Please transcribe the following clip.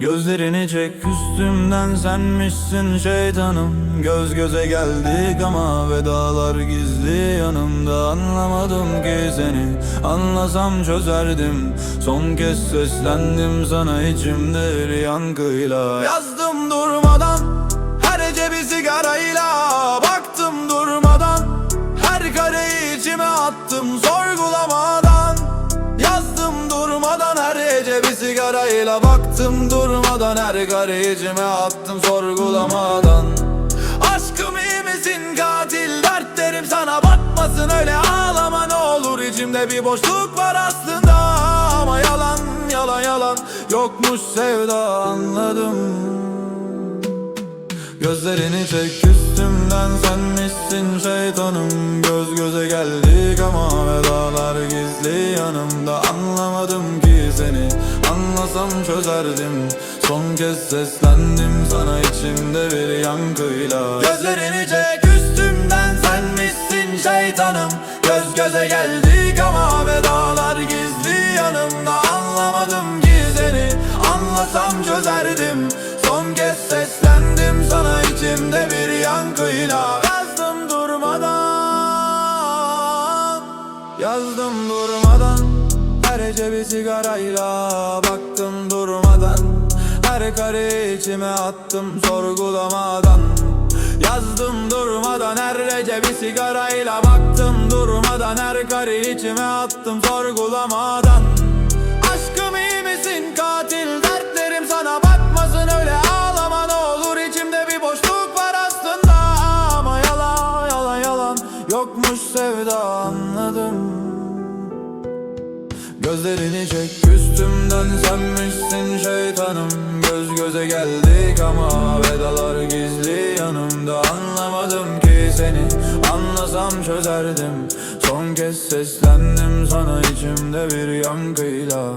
Gözlerini çek üstümden senmişsin şeytanım. Göz göze geldik ama vedalar gizli yanımda. Anlamadım ki seni anlasam çözerdim. Son kez seslendim sana içimde yankıyla. Yazdım durmadan her gece bir sigarayla Baktım durmadan her kare içime attım sorgulamadan. Aşkım iyi misin katil? Dertlerim sana batmasın öyle ağlama ne olur. İçimde bir boşluk var aslında Ama yalan yalan yalan yokmuş sevda anladım. Gözlerini çek üstümden senmişsin şeytanım? Göz göze geldik ama vedalar gizli yanımda. Anlamadım ki seni anlasam çözerdim. Son kez seslendim sana içimde bir yankıyla. Gözlerini çek üstümden senmişsin şeytanım. Göz göze geldik ama vedalar gizli yanımda. Anlamadım ki seni anlasam çözerdim. Son kez seslendim sana içimde bir yankıyla. Yazdım durmadan Yazdım durmadan Her gece bir sigarayla Baktım durmadan. Her kare içime attım sorgulamadan. Yazdım durmadan her gece bir sigarayla Baktım durmadan. Her kare içime attım sorgulamadan. Aşkım iyi misin? Katil dertlerim sana bakmasın öyle. Ağlama ne olur içimde bir boşluk var aslında. Ama yalan yalan yalan yokmuş sevda anladım Gözlerini çek. Üstümden senmişsin şeytanım. Göz göze geldik ama vedalar gizli yanımda. Anlamadım ki seni. Anlasam çözerdim. Son kez seslendim sana içimde bir yankıyla